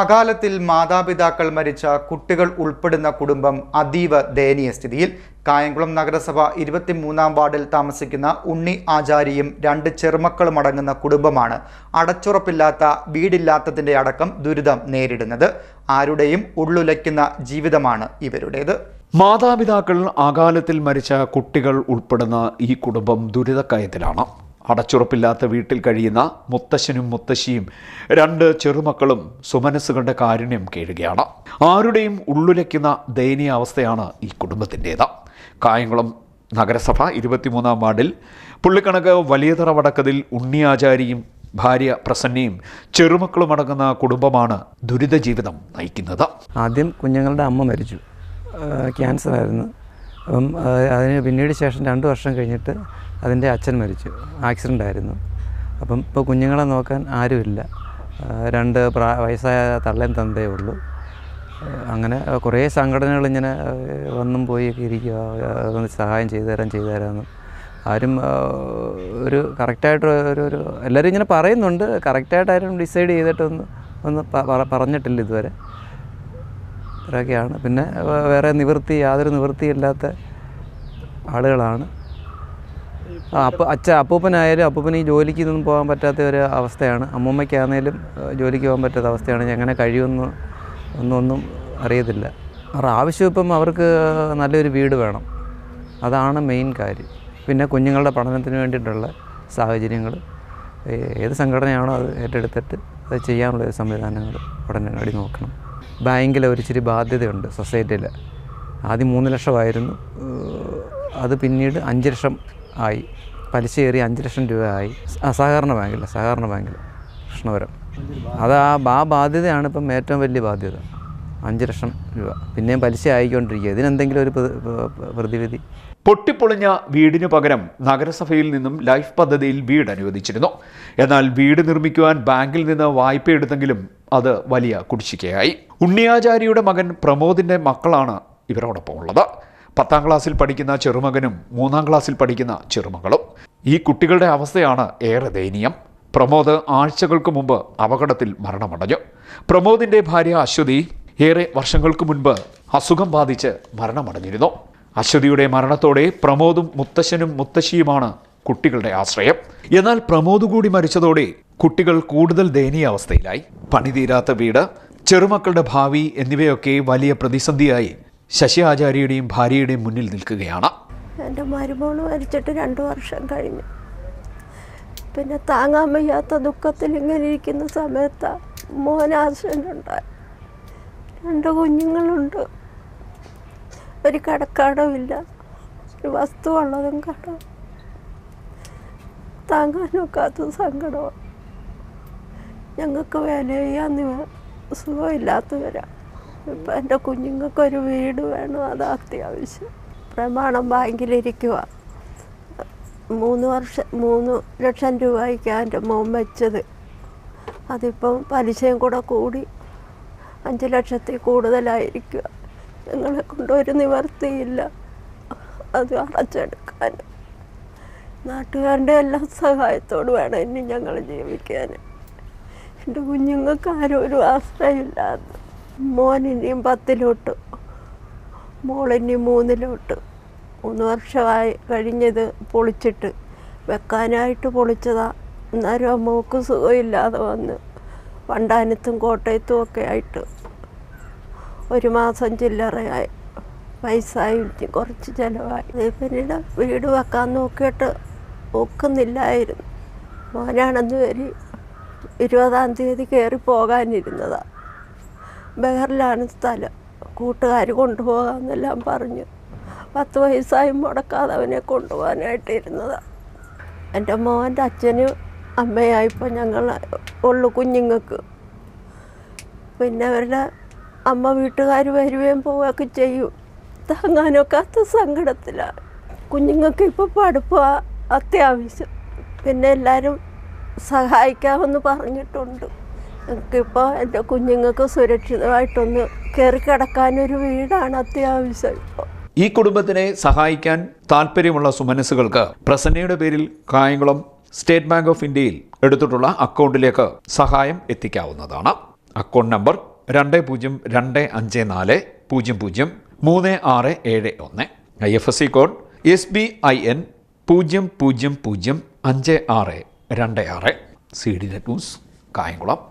അകാലത്തിൽ മാതാപിതാക്കൾ മരിച്ച കുട്ടികൾ ഉൾപ്പെടുന്ന കുടുംബം അതീവ ദയനീയ സ്ഥിതിയിൽ. കായംകുളം നഗരസഭ ഇരുപത്തിമൂന്നാം വാർഡിൽ താമസിക്കുന്ന ഉണ്ണി ആചാരിയും രണ്ട് ചെറുമക്കളും അടങ്ങുന്ന കുടുംബമാണ് അടച്ചുറപ്പില്ലാത്ത വീടില്ലാത്തതിന്റെ അടക്കം ദുരിതം നേരിടുന്നത്. ആരുടെയും ഉള്ളുലയ്ക്കുന്ന ജീവിതമാണ് ഇവരുടേത്. മാതാപിതാക്കൾ അകാലത്തിൽ മരിച്ച കുട്ടികൾ ഉൾപ്പെടുന്ന ഈ കുടുംബം ദുരിതക്കയത്തിലാണ്. അടച്ചുറപ്പില്ലാത്ത വീട്ടിൽ കഴിയുന്ന മുത്തശ്ശനും മുത്തശ്ശിയും രണ്ട് ചെറുമക്കളും സുമനസ്സുകളുടെ കാരുണ്യം കേഴുകയാണ്. ആരുടെയും ഉള്ളുലയ്ക്കുന്ന ദയനീയ അവസ്ഥയാണ് ഈ കുടുംബത്തിന്റേത്. കായംകുളം നഗരസഭ ഇരുപത്തിമൂന്നാം വാർഡിൽ പുള്ളിക്കണക്ക് വലിയതറ വടക്കതിൽ ഉണ്ണിയാചാരിയും ഭാര്യ പ്രസന്നയും ചെറുമക്കളും അടങ്ങുന്ന കുടുംബമാണ് ദുരിത ജീവിതം നയിക്കുന്നത്. ആദ്യം കുഞ്ഞുങ്ങളുടെ അമ്മ മരിച്ചു. ക്യാൻസർ ആയിരുന്നു അപ്പം അതിന് പിന്നീട് ശേഷം രണ്ട് വർഷം കഴിഞ്ഞിട്ട് അതിന്റെ അച്ഛൻ മരിച്ചു. ആക്സിഡന്റ് ആയിരുന്നു. അപ്പം ഇപ്പോൾ കുഞ്ഞുങ്ങളെ നോക്കാൻ ആരുമില്ല. രണ്ട് പ്രാ വയസ്സായ തള്ളയും തന്തേ ഉള്ളൂ. അങ്ങനെ കുറേ സംഘടനകൾ ഇങ്ങനെ വന്നും പോയി ഒക്കെ ഇരിക്കുക അതൊന്ന് സഹായം ചെയ്തു തരാൻ ചെയ്തു തരാമെന്ന്. ആരും ഒരു കറക്റ്റായിട്ട് ഒരു ഒരു എല്ലാവരും ഇങ്ങനെ പറയുന്നുണ്ട്. കറക്റ്റായിട്ട് ആരും ഡിസൈഡ് ചെയ്തിട്ടൊന്നും ഒന്ന് പറഞ്ഞിട്ടില്ല ഇതുവരെ. ഇത്രയൊക്കെയാണ് പിന്നെ വേറെ നിവൃത്തി യാതൊരു നിവൃത്തിയില്ലാത്ത ആളുകളാണ്. അപ്പ അച്ഛ അപ്പൂപ്പനായാലും അപ്പൂപ്പന് ഈ ജോലിക്ക് ഇതൊന്നും പോകാൻ പറ്റാത്ത ഒരു അവസ്ഥയാണ്. അമ്മൂമ്മയ്ക്കാണേലും ജോലിക്ക് പോകാൻ പറ്റാത്ത അവസ്ഥയാണ്. എങ്ങനെ കഴിയുമെന്ന് ഒന്നൊന്നും ഒന്നും അറിയത്തില്ല. അവർ ആവശ്യം ഇപ്പം അവർക്ക് നല്ലൊരു വീട് വേണം. അതാണ് മെയിൻ കാര്യം. പിന്നെ കുഞ്ഞുങ്ങളുടെ പഠനത്തിന് വേണ്ടിയിട്ടുള്ള സാഹചര്യങ്ങൾ. ഏത് സംഘടനയാണോ അത് ഏറ്റെടുത്തിട്ട് അത് ചെയ്യാനുള്ള സംവിധാനങ്ങൾ ഉടനടി നോക്കണം. ബാങ്കിൽ ഒരിച്ചിരി ബാധ്യതയുണ്ട് സൊസൈറ്റിയിൽ. ആദ്യം മൂന്ന് ലക്ഷമായിരുന്നു. അത് പിന്നീട് അഞ്ച് ലക്ഷം ആയി. പലിശ കയറി അഞ്ച് ലക്ഷം രൂപ ആയി. സഹകരണ ബാങ്കിൽ സഹകരണ ബാങ്കിൽ കൃഷ്ണപുരം. അത് ആ ആ ബാധ്യതയാണ് ഇപ്പം ഏറ്റവും വലിയ ബാധ്യത. അഞ്ച് ലക്ഷം രൂപ. പിന്നെയും പലിശ ആയിക്കൊണ്ടിരിക്കുക ഇതിനെന്തെങ്കിലും ഒരു പ്ര- പ്ര- പ്രതിവിധി? പൊട്ടിപ്പൊളിഞ്ഞ വീടിനു പകരം നഗരസഭയിൽ നിന്നും ലൈഫ് പദ്ധതിയിൽ വീട് അനുവദിച്ചിരുന്നു. എന്നാൽ വീട് നിർമ്മിക്കുവാൻ ബാങ്കിൽ നിന്ന് വായ്പ എടുത്തെങ്കിലും അത് വലിയ കുടിശ്ശികയായി. ഉണ്ണിയാചാരിയുടെ മകൻ പ്രമോദിന്റെ മക്കളാണ് ഇവരോടൊപ്പം ഉള്ളത്. പത്താം ക്ലാസ്സിൽ പഠിക്കുന്ന ചെറുമകനും മൂന്നാം ക്ലാസ്സിൽ പഠിക്കുന്ന ചെറുമകളും. ഈ കുട്ടികളുടെ അവസ്ഥയാണ് ഏറെ ദയനീയം. പ്രമോദ് ആഴ്ചകൾക്ക് മുമ്പ് അപകടത്തിൽ മരണമടഞ്ഞു. പ്രമോദിന്റെ ഭാര്യ അശ്വതി ഏറെ വർഷങ്ങൾക്ക് മുൻപ് അസുഖം ബാധിച്ച് മരണമടഞ്ഞിരുന്നു. അശ്വതിയുടെ മരണത്തോടെ പ്രമോദും മുത്തശ്ശനും മുത്തശ്ശിയുമാണ് കുട്ടികളുടെ ആശ്രയം. എന്നാൽ പ്രമോദ് കൂടി മരിച്ചതോടെ കുട്ടികൾ കൂടുതൽ ദയനീയ അവസ്ഥയിലായി. പണിതീരാത്ത വീട് ചെറുമക്കളുടെ ഭാവി എന്നിവയൊക്കെ വലിയ പ്രതിസന്ധിയായി ശശി ആചാര്യയുടെയും ഭാര്യയുടെയും മുന്നിൽ നിൽക്കുകയാണ്. എന്റെ മരുമോൾ മരിച്ചിട്ട് രണ്ട് വർഷം കഴിഞ്ഞു. പിന്നെ താങ്ങാൻ വയ്യാത്ത ദുഃഖത്തിൽ ഇങ്ങനെ ഇരിക്കുന്ന സമയത്ത് മോൻ ആക്സിഡന്റ് രണ്ട് കുഞ്ഞുങ്ങളുണ്ട്. ഒരു കടക്കാടമില്ല ഒരു വസ്തു ഉള്ളതും കടം. താങ്ങാനൊക്കാത്ത സങ്കടമാണ് ഞങ്ങൾക്ക് വേല ചെയ്യാന്ന് സുഖമില്ലാത്തവരാണ് ഇപ്പം എന്റെ കുഞ്ഞുങ്ങൾക്കൊരു വീട് വേണം. അത് അത്യാവശ്യം. പ്രമാണം ബാങ്കിലിരിക്കുക മൂന്ന് വർഷം മൂന്ന് ലക്ഷം രൂപയ്ക്കാണ് എന്റെ മോൻ വെച്ചത്. അതിപ്പം പലിശയും കൂടെ കൂടി അഞ്ച് ലക്ഷത്തിൽ കൂടുതലായിരിക്കുക ഞങ്ങളെ കൊണ്ടൊരു നിവർത്തിയില്ല. അത് അടച്ചെടുക്കാൻ. നാട്ടുകാരുടെ എല്ലാ സഹായത്തോട് വേണം ഇനി ഞങ്ങൾ ജീവിക്കാൻ. എന്റെ കുഞ്ഞുങ്ങൾക്ക് ആരും ഒരു ആശ്രയമില്ലാതെ മോൻ പത്തിലോട്ട്. മോളിനിയും മൂന്നിലോട്ട്. മൂന്ന് വർഷമായി കഴിഞ്ഞത് പൊളിച്ചിട്ട്. വെക്കാനായിട്ട് പൊളിച്ചതാ. അന്നേരം ആ മോക്ക് സുഖമില്ലാതെ വന്ന്. വണ്ടാനത്തും കോട്ടയത്തും ഒക്കെ ആയിട്ട്. ഒരു മാസം ചില്ലറയായി. ഇച്ചി കുറച്ച് ചിലവായി. പിന്നീട് വീട് വെക്കാൻ നോക്കിയിട്ട് ഒക്കുന്നില്ലായിരുന്നു. മോനാണെന്ന് വരി ഇരുപതാം തീയതി കയറി പോകാനിരുന്നതാണ് ബഹറിലാണ് സ്ഥലം. കൂട്ടുകാർ കൊണ്ടുപോകാമെന്നെല്ലാം പറഞ്ഞു. പത്ത് വയസ്സായും മുടക്കാതെ അവനെ കൊണ്ടുപോകാനായിട്ടിരുന്നതാണ് എന്റെ മോന്റെ അച്ഛനും അമ്മയായിപ്പോൾ ഞങ്ങൾ ഉള്ളു കുഞ്ഞുങ്ങൾക്ക്. പിന്നെ അവരുടെ അമ്മ വീട്ടുകാർ വരുകയും പോവുകയൊക്കെ ചെയ്യും. താങ്ങാനൊക്കാത്ത സങ്കടത്തിലാണ് കുഞ്ഞുങ്ങൾക്ക് ഇപ്പോൾ പഠിപ്പ് അത്യാവശ്യം. പിന്നെ എല്ലാവരും സഹായിക്കാമെന്ന് പറഞ്ഞിട്ടുണ്ട്. എനിക്കിപ്പോൾ എന്റെ കുഞ്ഞുങ്ങൾക്ക് സുരക്ഷിതമായിട്ടൊന്ന് കയറി കിടക്കാനൊരു വീടാണ് അത്യാവശ്യം ഇപ്പോൾ ഈ കുടുംബത്തിനെ സഹായിക്കാൻ താല്പര്യമുള്ള സുമനസ്സുകൾക്ക് പ്രസന്നയുടെ പേരിൽ കായംകുളം സ്റ്റേറ്റ് ബാങ്ക് ഓഫ് ഇന്ത്യയിൽ എടുത്തിട്ടുള്ള അക്കൗണ്ടിലേക്ക് സഹായം എത്തിക്കാവുന്നതാണ്. അക്കൗണ്ട് നമ്പർ രണ്ട് പൂജ്യം രണ്ട് അഞ്ച് നാല് പൂജ്യം പൂജ്യം മൂന്ന് ആറ് ഏഴ് ഒന്ന്. I F S C code S B I N പൂജ്യം പൂജ്യം പൂജ്യം അഞ്ച് ആറ് രണ്ട് ആറ്. C D net news Kayamkulam.